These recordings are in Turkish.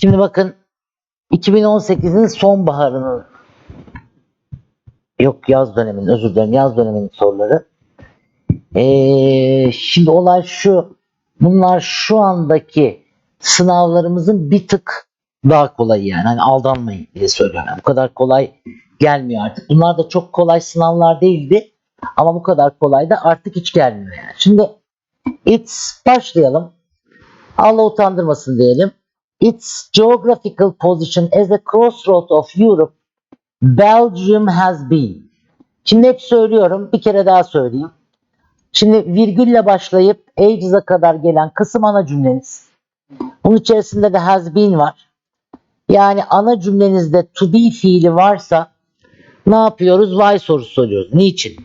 Şimdi bakın 2018'in sonbaharının yok yaz döneminin özür dilerim yaz döneminin soruları. Ee, şimdi olay şu bunlar şu andaki sınavlarımızın bir tık daha kolay yani. Hani aldanmayın diye söylüyorum. Yani bu kadar kolay gelmiyor artık. Bunlar da çok kolay sınavlar değildi. Ama bu kadar kolay da artık hiç gelmiyor yani. Şimdi it's başlayalım. Allah utandırmasın diyelim. Its geographical position as a crossroad of Europe, Belgium has been. Şimdi hep söylüyorum, bir kere daha söyleyeyim. Şimdi virgülle başlayıp ages'a kadar gelen kısım ana cümleniz. Bunun içerisinde de has been var. Yani ana cümlenizde to be fiili varsa ne yapıyoruz? Why sorusu soruyoruz. Niçin?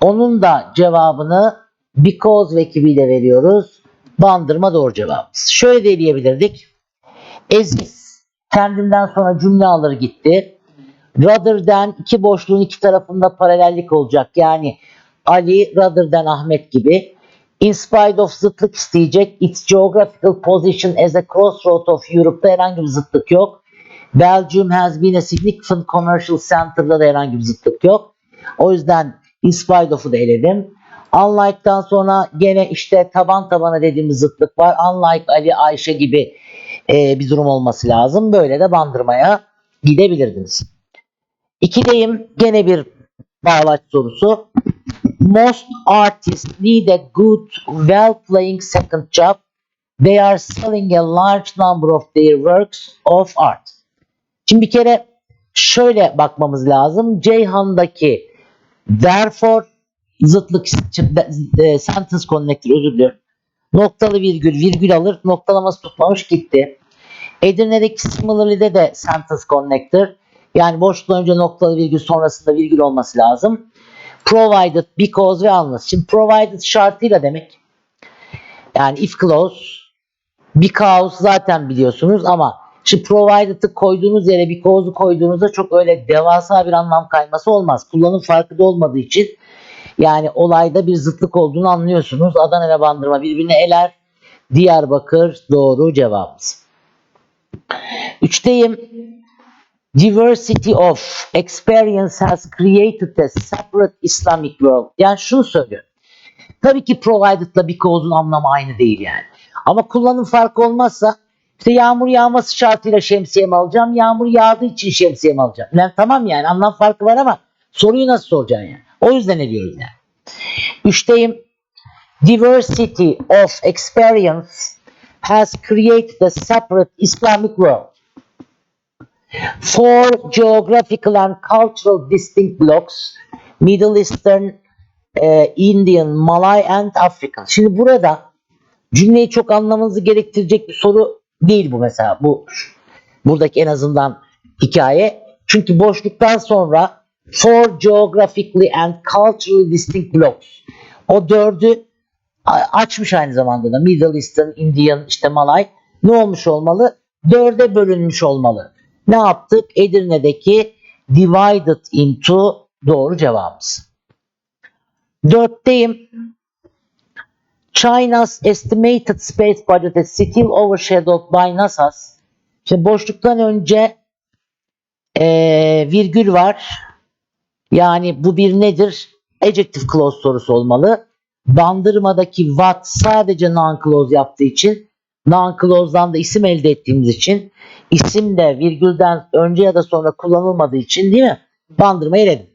Onun da cevabını because ve ekibiyle veriyoruz. Bandırma doğru cevabımız. Şöyle de diyebilirdik. Ezgiz kendimden sonra cümle alır gitti. Rather than iki boşluğun iki tarafında paralellik olacak. Yani Ali rather than Ahmet gibi. In spite of zıtlık isteyecek. Its geographical position as a crossroad of Europe'da herhangi bir zıtlık yok. Belgium has been a significant commercial center'da da herhangi bir zıtlık yok. O yüzden in spite of'u da eledim. Unlike'dan sonra gene işte taban tabana dediğimiz zıtlık var. Unlike Ali, Ayşe gibi e, bir durum olması lazım. Böyle de bandırmaya gidebilirdiniz. İkideyim. Gene bir bağlaç sorusu. Most artists need a good, well playing second job. They are selling a large number of their works of art. Şimdi bir kere şöyle bakmamız lazım. Ceyhan'daki therefore zıtlık e, sentence connector özür diliyorum. Noktalı virgül virgül alır. Noktalaması tutmamış gitti. Edirne'deki similarly'de de sentence connector. Yani boşluktan önce noktalı virgül sonrasında virgül olması lazım. Provided, because ve unless. Şimdi provided şartıyla demek. Yani if clause, because zaten biliyorsunuz ama şimdi provided'ı koyduğunuz yere because'u koyduğunuzda çok öyle devasa bir anlam kayması olmaz. Kullanım farkı da olmadığı için yani olayda bir zıtlık olduğunu anlıyorsunuz. Adana ile Bandırma birbirini eler. Diyarbakır doğru cevabımız. Üçteyim. Diversity of experience has created a separate Islamic world. Yani şunu söylüyorum. Tabii ki provided'la because'un anlamı aynı değil yani. Ama kullanım farkı olmazsa işte yağmur yağması şartıyla şemsiyemi alacağım. Yağmur yağdığı için şemsiyemi alacağım. Yani tamam yani anlam farkı var ama soruyu nasıl soracaksın yani? O yüzden ne diyoruz yani? Üçteyim. Diversity of experience has created a separate Islamic world. Four geographical and cultural distinct blocks, Middle Eastern, e, Indian, Malay and African. Şimdi burada cümleyi çok anlamanızı gerektirecek bir soru değil bu mesela. Bu buradaki en azından hikaye. Çünkü boşluktan sonra four geographically and culturally distinct blocks. O dördü açmış aynı zamanda da Middle Eastern, Indian, işte Malay. Ne olmuş olmalı? Dörde bölünmüş olmalı. Ne yaptık? Edirne'deki divided into doğru cevabımız. Dörtteyim. China's estimated space budget is still overshadowed by NASA's. Şimdi boşluktan önce ee, virgül var. Yani bu bir nedir? Adjective clause sorusu olmalı. Bandırmadaki what sadece non-clause yaptığı için non-clause'dan da isim elde ettiğimiz için isim de virgülden önce ya da sonra kullanılmadığı için değil mi? Bandırma eledim.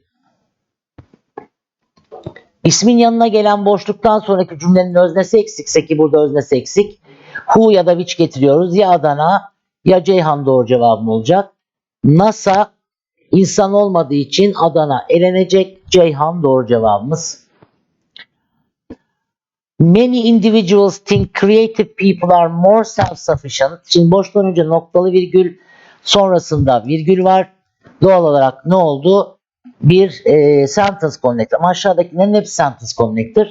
İsmin yanına gelen boşluktan sonraki cümlenin öznesi eksikse ki burada öznesi eksik. Who ya da which getiriyoruz. Ya Adana ya Ceyhan doğru cevabım olacak. NASA insan olmadığı için Adana elenecek. Ceyhan doğru cevabımız. Many individuals think creative people are more self-sufficient. Şimdi boştan önce noktalı virgül sonrasında virgül var. Doğal olarak ne oldu? Bir e, sentence connector. Ama aşağıdakilerin hepsi sentence connector.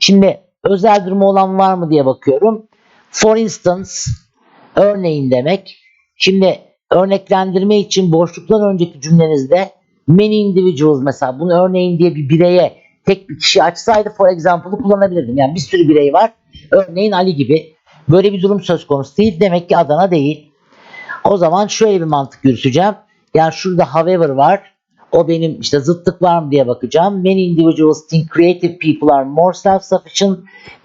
Şimdi özel durumu olan var mı diye bakıyorum. For instance örneğin demek. Şimdi örneklendirme için boşluktan önceki cümlenizde many individuals mesela bunu örneğin diye bir bireye tek bir kişi açsaydı for example'ı kullanabilirdim. Yani bir sürü birey var. Örneğin Ali gibi. Böyle bir durum söz konusu değil. Demek ki Adana değil. O zaman şöyle bir mantık yürüteceğim. Yani şurada however var. O benim işte zıtlık var mı diye bakacağım. Many individuals think creative people are more self-sufficient.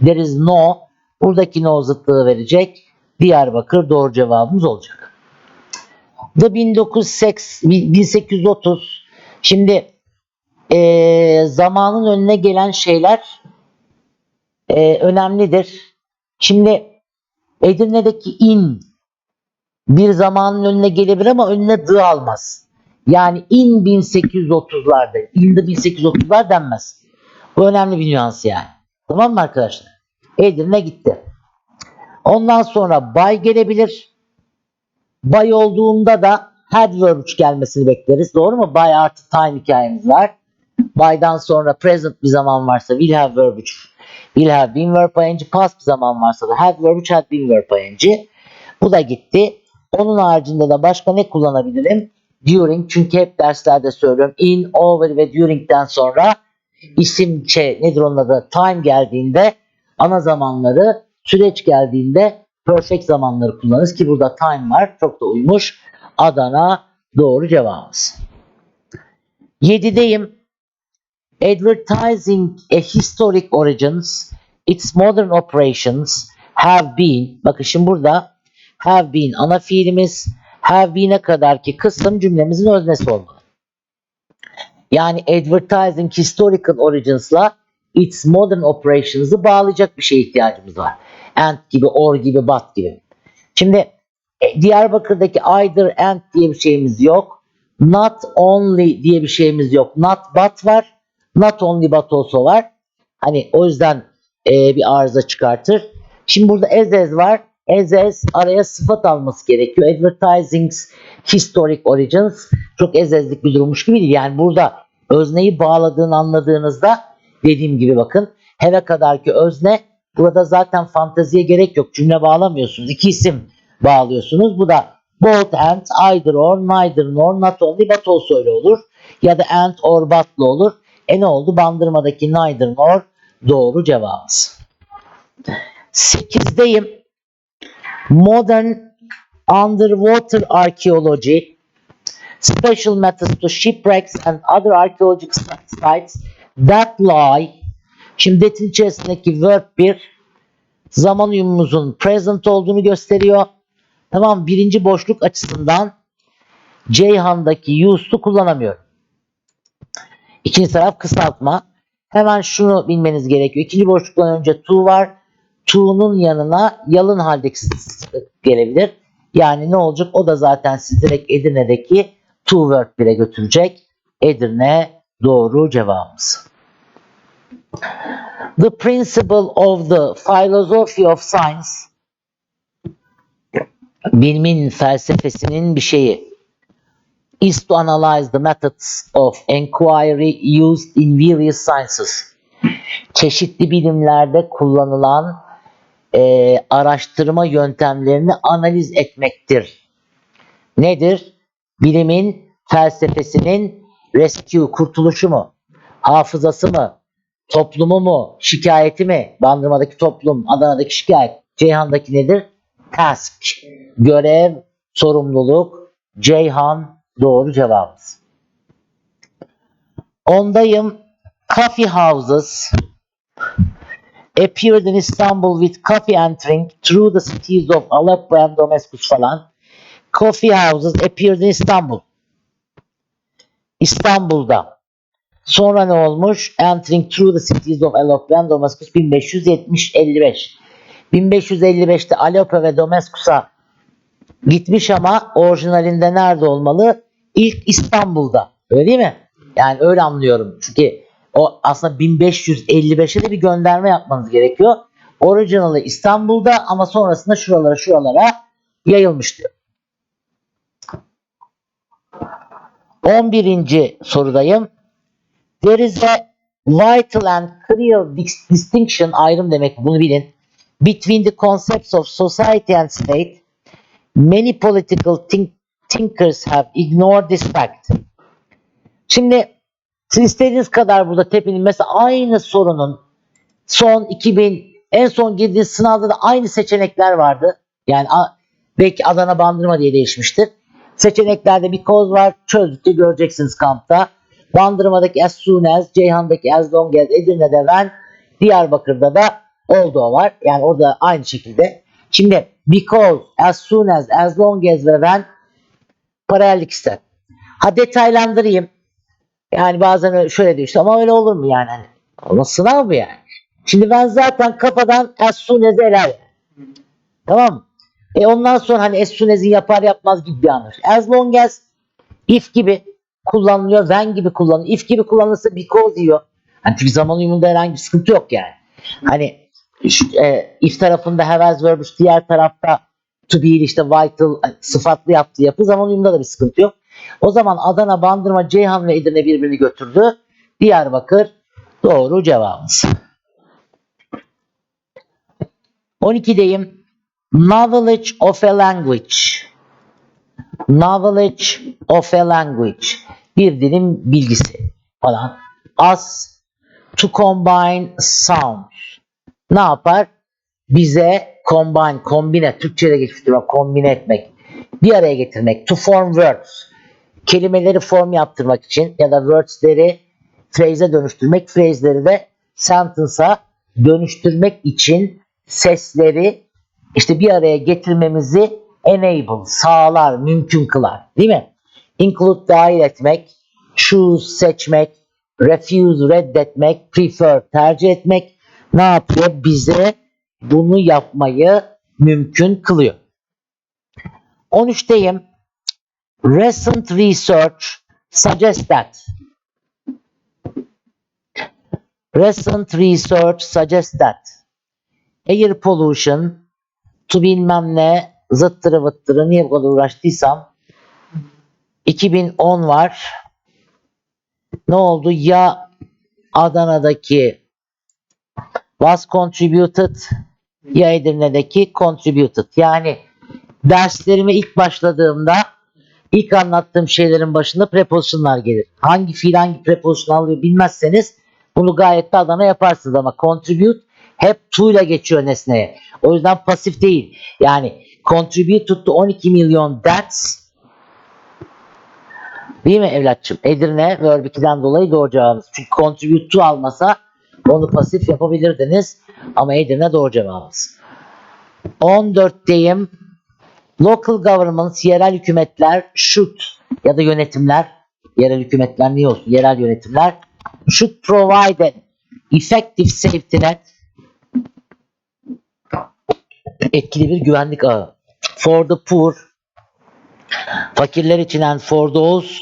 There is no. Buradaki no zıtlığı verecek. Diyarbakır doğru cevabımız olacak. The 1980, 1830 şimdi eee, zamanın önüne gelen şeyler eee, önemlidir. Şimdi Edirne'deki in bir zamanın önüne gelebilir ama önüne dı almaz. Yani in 1830'larda, in the 1830'lar denmez. Bu önemli bir nüans yani. Tamam mı arkadaşlar? Edirne gitti. Ondan sonra bay gelebilir. Bay olduğunda da had verb gelmesini bekleriz. Doğru mu? By artı time hikayemiz var. By'dan sonra present bir zaman varsa will have verb 3. Will have been verb ing. Past bir zaman varsa da had verb 3 had been verb ing. Bu da gitti. Onun haricinde de başka ne kullanabilirim? During. Çünkü hep derslerde söylüyorum. In, over ve during'den sonra isim şey nedir onun adı? Time geldiğinde ana zamanları süreç geldiğinde perfect zamanları kullanırız ki burada time var. Çok da uymuş. Adana doğru cevabımız. 7'deyim. Advertising a historic origins, its modern operations have been, bakın şimdi burada have been ana fiilimiz, have been'e kadar ki kısım cümlemizin öznesi olmalı. Yani advertising historical origins'la its modern operations'ı bağlayacak bir şeye ihtiyacımız var. And gibi, or gibi, but gibi. Şimdi e, Diyarbakır'daki either and diye bir şeyimiz yok. Not only diye bir şeyimiz yok. Not but var. Not only but also var. Hani o yüzden e, bir arıza çıkartır. Şimdi burada as as var. As as araya sıfat alması gerekiyor. Advertising's historic origins çok as as'lik bir durummuş gibi değil. Yani burada özneyi bağladığını anladığınızda dediğim gibi bakın have kadar ki özne burada zaten fanteziye gerek yok. Cümle bağlamıyorsunuz. İki isim bağlıyorsunuz. Bu da both and, either or, neither nor, not only but also öyle olur. Ya da and or but'la olur. E ne oldu? Bandırmadaki neither nor doğru cevabımız. 8'deyim. Modern underwater archaeology special methods to shipwrecks and other archaeological sites that lie şimdi that'in içerisindeki verb 1 zaman uyumumuzun present olduğunu gösteriyor. Tamam birinci boşluk açısından Ceyhan'daki use'u kullanamıyorum. İkinci taraf kısaltma. Hemen şunu bilmeniz gerekiyor. İkinci boşluktan önce to var. To'nun yanına yalın haldeki gelebilir. Yani ne olacak? O da zaten sizi direkt Edirne'deki to verb 1'e götürecek. Edirne doğru cevabımız. The principle of the philosophy of science bilimin felsefesinin bir şeyi is to analyze the methods of inquiry used in various sciences. Çeşitli bilimlerde kullanılan e, araştırma yöntemlerini analiz etmektir. Nedir? Bilimin felsefesinin rescue, kurtuluşu mu? Hafızası mı? Toplumu mu? Şikayeti mi? Bandırmadaki toplum, Adana'daki şikayet. Ceyhan'daki nedir? Task. Görev, sorumluluk. Ceyhan doğru cevabımız. Ondayım. Coffee houses appeared in Istanbul with coffee entering through the cities of Aleppo and Damascus falan. Coffee houses appeared in Istanbul. İstanbul'da. Sonra ne olmuş? Entering through the cities of Aleppo and Damascus 1570-55. 1555'te Aleppo ve Damaskus'a gitmiş ama orijinalinde nerede olmalı? İlk İstanbul'da. Öyle değil mi? Yani öyle anlıyorum. Çünkü o aslında 1555'e de bir gönderme yapmanız gerekiyor. Orijinali İstanbul'da ama sonrasında şuralara şuralara yayılmış diyor. 11. sorudayım. There is a vital and clear dis- distinction ayrım demek bunu bilin. Between the concepts of society and state. Many political think- thinkers have ignored this fact. Şimdi siz istediğiniz kadar burada tepinin mesela aynı sorunun son 2000 en son girdiğiniz sınavda da aynı seçenekler vardı. Yani Belki Adana Bandırma diye değişmiştir. Seçeneklerde bir koz var. Çözdükçe göreceksiniz kampta. Bandırma'daki as soon as, Ceyhan'daki as long as, Edirne'de when, Diyarbakır'da da oldu var. Yani orada aynı şekilde. Şimdi because, as soon as, as long as ve when paralellik ister. Ha detaylandırayım. Yani bazen öyle- şöyle diyor işte ama öyle olur mu yani? Hani, ama sınav mı yani? Şimdi ben zaten kafadan as soon as'ı ele Tamam mı? E ondan sonra hani as soon as'i yapar yapmaz gibi bir anır. As long as if gibi kullanılıyor. When gibi kullanılıyor. If gibi kullanılırsa because diyor. Hani çünkü zaman uyumunda herhangi bir sıkıntı yok yani. Hani e, if tarafında have as vermiş diğer tarafta to be işte vital e, sıfatlı yaptığı yapı zaman uyumunda da bir sıkıntı yok. O zaman Adana, Bandırma, Ceyhan ve Edirne birbirini götürdü. Diyarbakır doğru cevabımız. 12'deyim. Knowledge of a language. Knowledge of a language. Bir dilin bilgisi falan. As to combine sounds. Ne yapar? Bize combine, kombine, Türkçe'de geçmiştir kombine etmek. Bir araya getirmek. To form words. Kelimeleri form yaptırmak için ya da words'leri phrase'e dönüştürmek, phrase'leri de sentence'a dönüştürmek için sesleri işte bir araya getirmemizi enable, sağlar, mümkün kılar. Değil mi? Include dahil etmek, choose seçmek, refuse reddetmek, prefer tercih etmek ne yapıyor? Bize bunu yapmayı mümkün kılıyor. 13'teyim. Recent research suggests that Recent research suggests that air pollution to bilmem ne zıttırı vıttırı niye bu kadar uğraştıysam 2010 var. Ne oldu? Ya Adana'daki was contributed ya Edirne'deki contributed. Yani derslerime ilk başladığımda ilk anlattığım şeylerin başında prepositionlar gelir. Hangi fiil hangi preposition alıyor bilmezseniz bunu gayet de Adana yaparsınız ama contribute hep ile geçiyor nesneye. O yüzden pasif değil. Yani contribute tuttu 12 milyon that's Değil mi evlatçım? Edirne verb 2'den dolayı doğru cevabımız. Çünkü contribute to almasa onu pasif yapabilirdiniz. Ama Edirne doğru cevabımız. 14'teyim. Local governments, yerel hükümetler should ya da yönetimler, yerel hükümetler niye olsun? Yerel yönetimler should provide an effective safety net etkili bir güvenlik ağı for the poor fakirler için and for those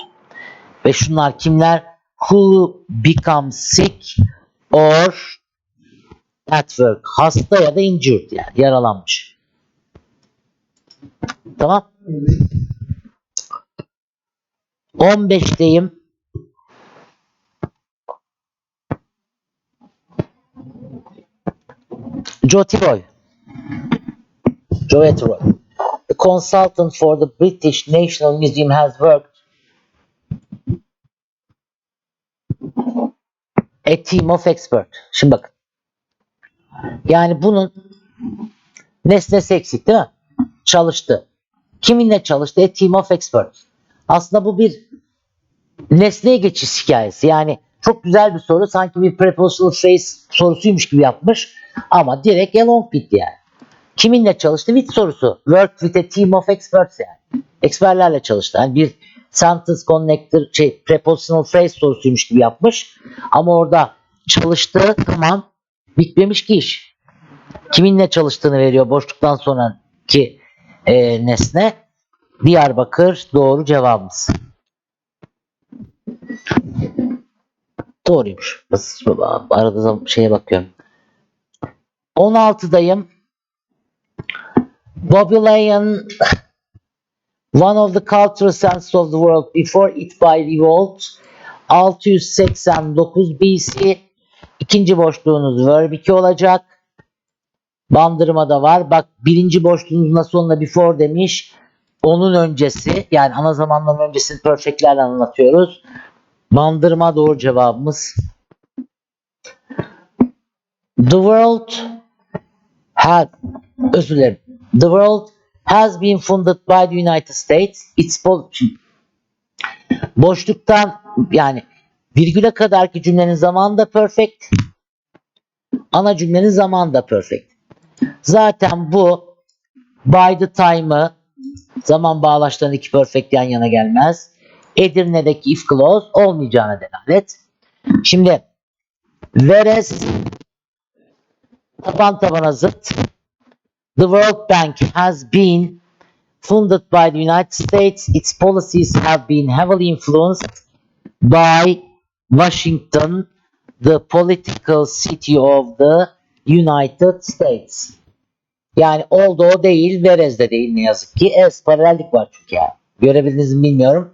ve şunlar kimler? Who become sick or at work. Hasta ya da injured yani yaralanmış. Tamam. 15'teyim. Jotiroy. Joetiroy. The consultant for the British National Museum has worked a team of expert. Şimdi bakın. Yani bunun nesnesi eksik değil mi? Çalıştı. Kiminle çalıştı? A team of experts. Aslında bu bir nesneye geçiş hikayesi. Yani çok güzel bir soru. Sanki bir prepositional phrase sorusuymuş gibi yapmış. Ama direkt along gitti yani. Kiminle çalıştı? With sorusu. Work with a team of experts yani. Eksperlerle çalıştı. Yani bir sentence connector, şey, prepositional phrase sorusuymuş gibi yapmış. Ama orada çalıştı tamam. Bitmemiş ki iş. Kiminle çalıştığını veriyor boşluktan sonraki e, nesne. Diyarbakır doğru cevabımız. Doğruymuş. Basit baba. Arada şeye bakıyorum. 16'dayım. Babylonian one of the cultural centers of the world before it by revolt 689 BC ikinci boşluğunuz verb 2 olacak. Bandırmada var. Bak birinci boşluğunun nasıl sonuna before demiş. Onun öncesi yani ana zamanların öncesini perfectlerle anlatıyoruz. Bandırma doğru cevabımız. The world had özür dilerim. The world has been funded by the United States. Its boşluktan yani virgüle kadarki cümlenin zamanı da perfect. Ana cümlenin zamanı da perfect. Zaten bu by the time'ı zaman bağlaçlarının iki perfect yan yana gelmez. Edirne'deki if clause olmayacağına delalet. Şimdi whereas taban tabana zıt the World Bank has been funded by the United States. Its policies have been heavily influenced by Washington, the political city of the United States. Yani oldu o değil, Verez de değil ne yazık ki. Es paralellik var çünkü ya. Görebildiniz mi bilmiyorum.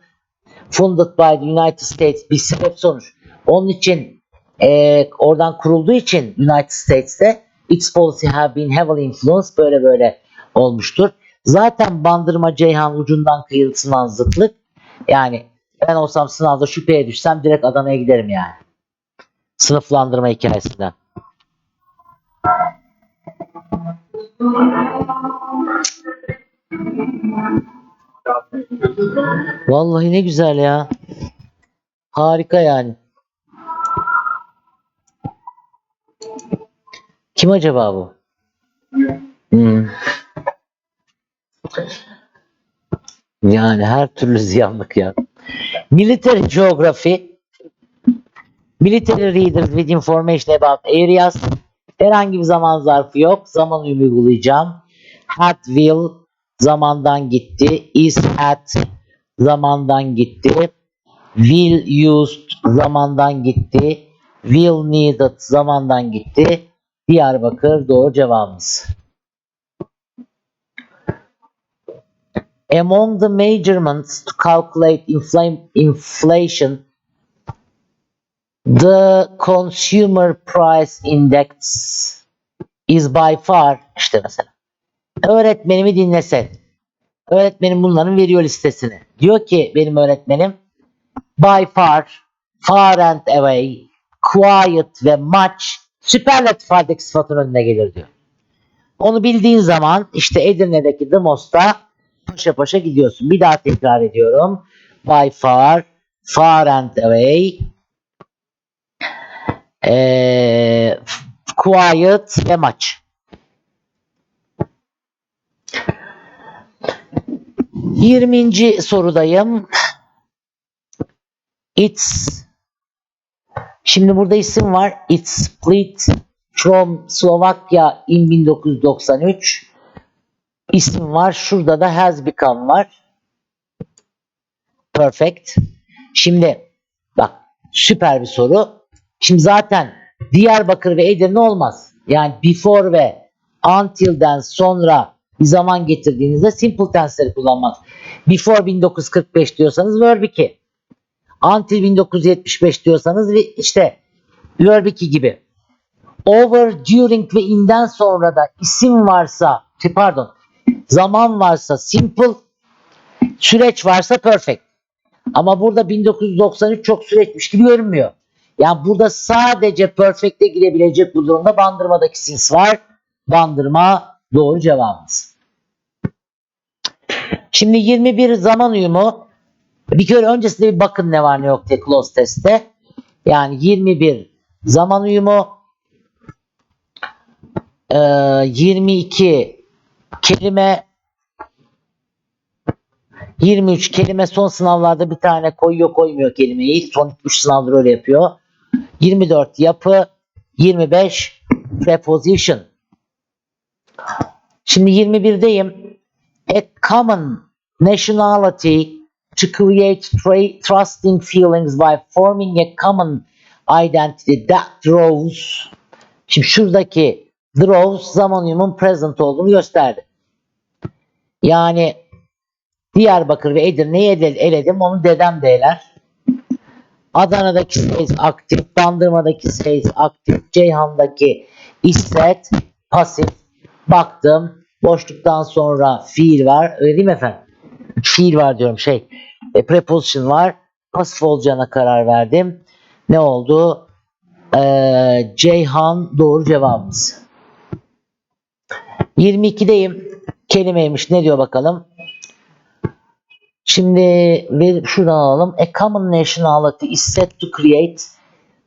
Funded by the United States bir sebep sonuç. Onun için eee, oradan kurulduğu için United States'te its policy have been heavily influenced böyle böyle olmuştur. Zaten bandırma Ceyhan ucundan kıyısından zıtlık. Yani ben olsam sınavda şüpheye düşsem direkt Adana'ya giderim yani. Sınıflandırma hikayesinden. Vallahi ne güzel ya. Harika yani. Kim acaba bu? Hmm. Yani her türlü ziyanlık ya. Military Geography Military Readers with information about areas Herhangi bir zaman zarfı yok. Zaman uygulayacağım. Had will zamandan gitti. Is at zamandan gitti. Will used zamandan gitti. Will needed zamandan gitti. Diyarbakır doğru cevabımız. Among the measurements to calculate inflation, the consumer price index is by far işte mesela. Öğretmenimi dinlesen. Öğretmenim bunların veriyor listesini. Diyor ki benim öğretmenim by far, far and away, quiet ve much süperlatif haldeki sıfatın önüne gelir diyor. Onu bildiğin zaman işte Edirne'deki The Most'a paşa paşa gidiyorsun. Bir daha tekrar ediyorum. By far, far and away, eee, quiet ve much. Yirminci sorudayım. It's Şimdi burada isim var. It's split from Slovakia in 1993. İsim var. Şurada da has become var. Perfect. Şimdi bak süper bir soru. Şimdi zaten Diyarbakır ve Edirne olmaz. Yani before ve until'den sonra bir zaman getirdiğinizde simple tense'leri kullanmaz. Before 1945 diyorsanız verb 2. Until 1975 diyorsanız ve işte 2 gibi. Over, during ve in'den sonra da isim varsa, şey, pardon, zaman varsa simple, süreç varsa perfect. Ama burada 1993 çok süreçmiş gibi görünmüyor. Yani burada sadece perfect'e girebilecek bu durumda bandırmadaki since var. Bandırma doğru cevabımız. Şimdi 21 zaman uyumu. Bir kere öncesinde bir bakın ne var ne yok diye close testte. Yani 21 zaman uyumu. Ee, 22 kelime 23 kelime son sınavlarda bir tane koyuyor koymuyor kelimeyi. Son 3 sınavdır öyle yapıyor. 24 yapı, 25 preposition. Şimdi 21'deyim. A common nationality to create trusting feelings by forming a common identity that draws. Şimdi şuradaki draws zaman uyumun present olduğunu gösterdi. Yani Diyarbakır ve Edirne'yi ele- eledim. Onu dedem de eler. Adana'daki says aktif, Bandırma'daki says aktif, Ceyhan'daki isset pasif. Baktım. Boşluktan sonra fiil var. Öyle değil mi efendim? Fiil var diyorum şey. E, preposition var. Pasif olacağına karar verdim. Ne oldu? Ee, Ceyhan doğru cevabımız. 22'deyim. kelimeymiş. Ne diyor bakalım? Şimdi ve şuradan alalım. A common nationality is said to create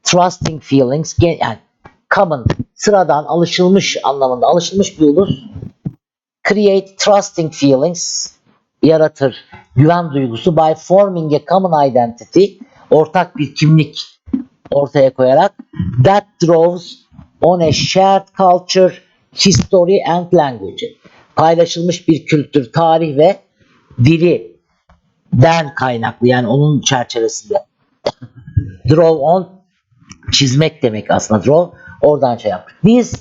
trusting feelings. Yani common, sıradan, alışılmış anlamında. Alışılmış bir ulus. Create trusting feelings yaratır. Güven duygusu by forming a common identity. Ortak bir kimlik ortaya koyarak that draws on a shared culture, history and language. Paylaşılmış bir kültür, tarih ve dili den kaynaklı yani onun çerçevesinde. Draw on çizmek demek aslında draw. Oradan şey yapmış. These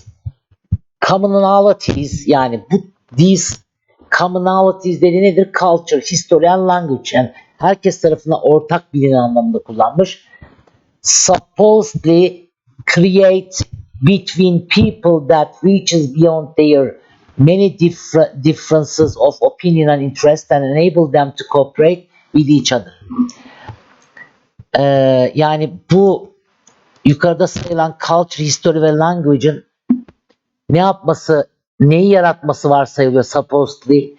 commonalities yani bu these commonalities dediği nedir? Culture, history and language. Yani herkes tarafından ortak bilinen anlamında kullanmış. Supposedly create between people that reaches beyond their many differ- differences of opinion and interest and enable them to cooperate with each other. Ee, yani bu yukarıda sayılan culture, history ve language'ın ne yapması, neyi yaratması varsayılıyor supposedly.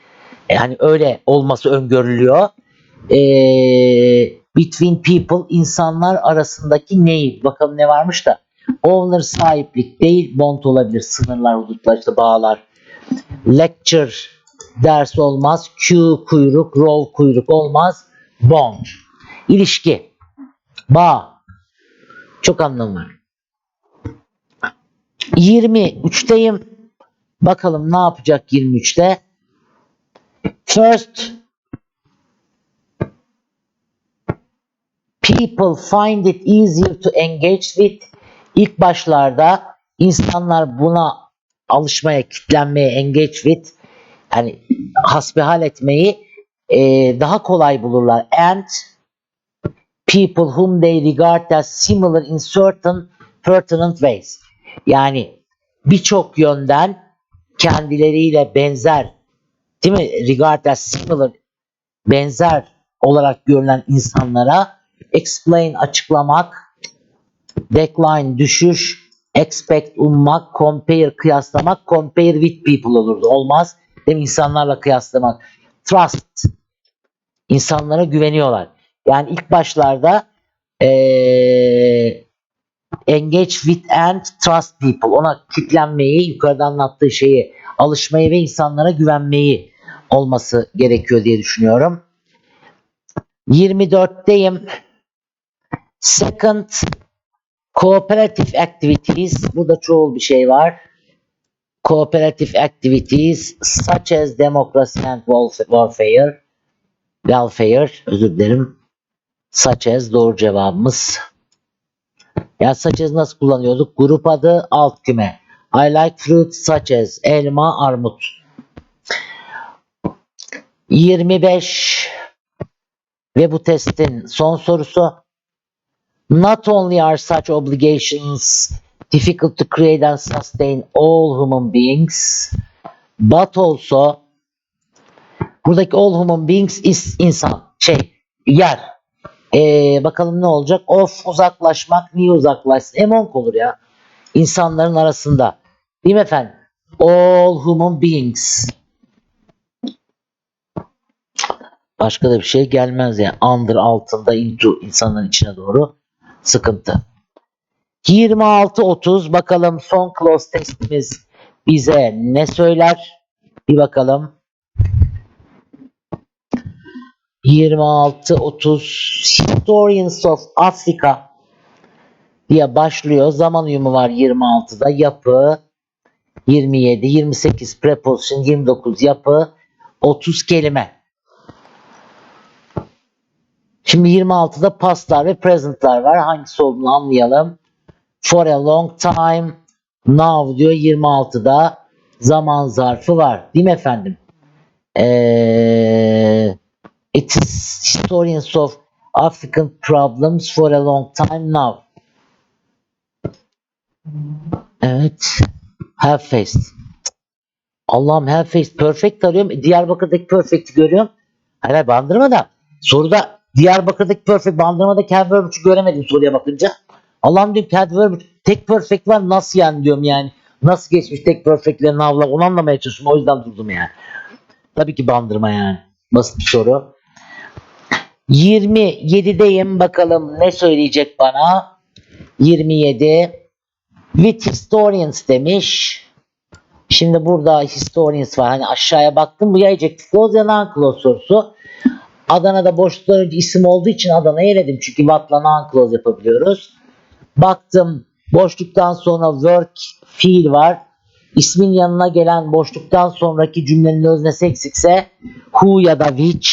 Yani öyle olması öngörülüyor. Ee, between people, insanlar arasındaki neyi? Bakalım ne varmış da. Owner sahiplik değil, bond olabilir. Sınırlar, hudutlar, işte bağlar. Lecture ders olmaz. Q kuyruk, row kuyruk olmaz. Bond. İlişki. Bağ. Çok anlamı var. 23'teyim. Bakalım ne yapacak 23'te. First people find it easier to engage with. İlk başlarda insanlar buna alışmaya, kitlenmeye, engage with yani hasbihal etmeyi e, daha kolay bulurlar. And people whom they regard as similar in certain pertinent ways. Yani birçok yönden kendileriyle benzer değil mi? Regard as similar benzer olarak görülen insanlara explain açıklamak, decline düşüş, expect ummak, compare kıyaslamak, compare with people olurdu. Olmaz. Değil mi? İnsanlarla kıyaslamak. Trust. İnsanlara güveniyorlar. Yani ilk başlarda eee engage with and trust people. Ona kitlenmeyi, yukarıda anlattığı şeyi, alışmayı ve insanlara güvenmeyi olması gerekiyor diye düşünüyorum. 24'teyim. Second, cooperative activities. Burada çoğul bir şey var. Cooperative activities such as democracy and warfare. Welfare, özür dilerim. Such as doğru cevabımız. Ya as nasıl kullanıyorduk? Grup adı alt küme. I like fruit as elma, armut. 25 ve bu testin son sorusu. Not only are such obligations difficult to create and sustain all human beings, but also buradaki all human beings is insan, şey, yer. Ee, bakalım ne olacak? Of uzaklaşmak, niye uzaklaşsın? Among olur ya. İnsanların arasında. Değil mi efendim? All human beings. Başka da bir şey gelmez yani. Under altında into insanların içine doğru sıkıntı. 26-30 bakalım son close testimiz bize ne söyler? Bir bakalım. 26-30 Historians of Africa diye başlıyor. Zaman uyumu var 26'da. Yapı 27, 28 preposition, 29 yapı, 30 kelime. Şimdi 26'da pastlar ve presentlar var. Hangisi olduğunu anlayalım. For a long time, now diyor 26'da zaman zarfı var. Değil mi efendim? Eee It is historians of African problems for a long time now. Evet. Have faced. Allah'ım have faced. Perfect arıyorum. Diyarbakır'daki perfect'i görüyorum. Hayır bandırmada. Soruda Diyarbakır'daki perfect bandırmadaki have verb'ü göremedim soruya bakınca. Allah'ım diyorum have verb tek perfect var nasıl yani diyorum yani. Nasıl geçmiş tek perfect'lerin avla onu anlamaya çalışıyorum. O yüzden durdum yani. Tabii ki bandırma yani. Basit bir soru. 27'deyim bakalım ne söyleyecek bana. 27 with historians demiş. Şimdi burada historians var. Hani aşağıya baktım bu ejective clause ya non-clause sorusu. Adana'da boşluktan önce isim olduğu için Adana'yı eledim. Çünkü what'la non-clause yapabiliyoruz. Baktım boşluktan sonra work fiil var. İsmin yanına gelen boşluktan sonraki cümlenin öznesi eksikse who ya da which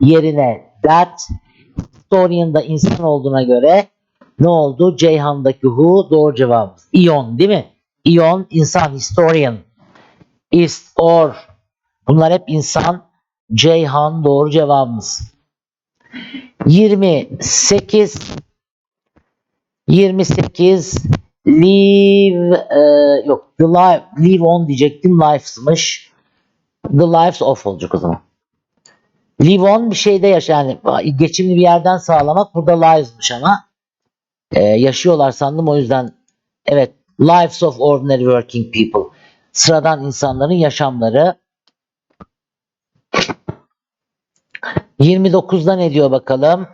yerine that historian'da insan olduğuna göre ne oldu? Ceyhan'daki who doğru cevabımız. Ion değil mi? Ion insan historian. Is or bunlar hep insan. Ceyhan doğru cevabımız. 28 28 live e, yok the life live on diyecektim life'smış. The lives of olacak o zaman. Live on bir şeyde yaşa yani geçimli bir yerden sağlamak burada lives'mış ama e, yaşıyorlar sandım. O yüzden evet lives of ordinary working people. Sıradan insanların yaşamları. 29'da ne diyor bakalım?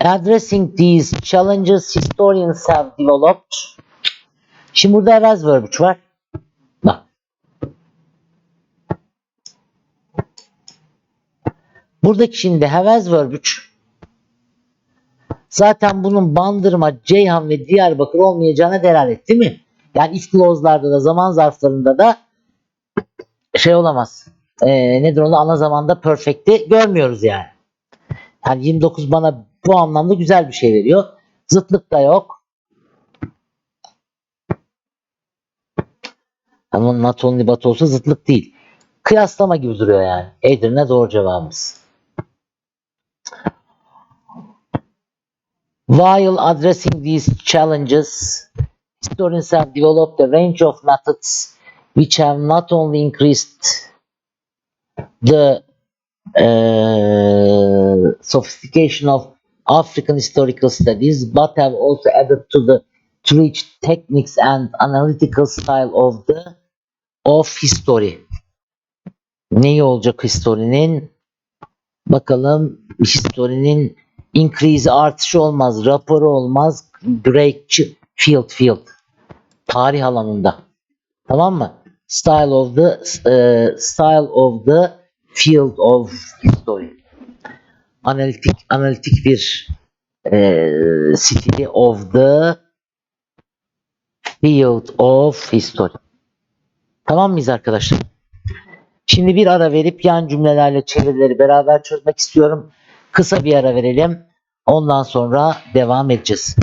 Addressing these challenges historians have developed. Şimdi burada has verb üç var. Buradaki şimdi verb 3. Zaten bunun Bandırma, Ceyhan ve Diyarbakır olmayacağına delalet değil mi? Yani if clause'larda da zaman zarflarında da şey olamaz. Ee, nedir onu ana zamanda perfect'i görmüyoruz yani. Yani 29 bana bu anlamda güzel bir şey veriyor. Zıtlık da yok. Ama not only but olsa zıtlık değil. Kıyaslama gibi duruyor yani. Edirne doğru cevabımız. While addressing these challenges, historians have developed a range of methods which have not only increased the uh, sophistication of African historical studies, but have also added to the reach techniques and analytical style of the of history. Neyi olacak historinin? Bakalım historinin increase artışı olmaz, raporu olmaz, break field field. Tarih alanında. Tamam mı? Style of the uh, style of the field of history. Analitik analitik bir e, stili of the field of history. Tamam mıyız arkadaşlar? Şimdi bir ara verip yan cümlelerle çevirileri beraber çözmek istiyorum. Kısa bir ara verelim. Ondan sonra devam edeceğiz.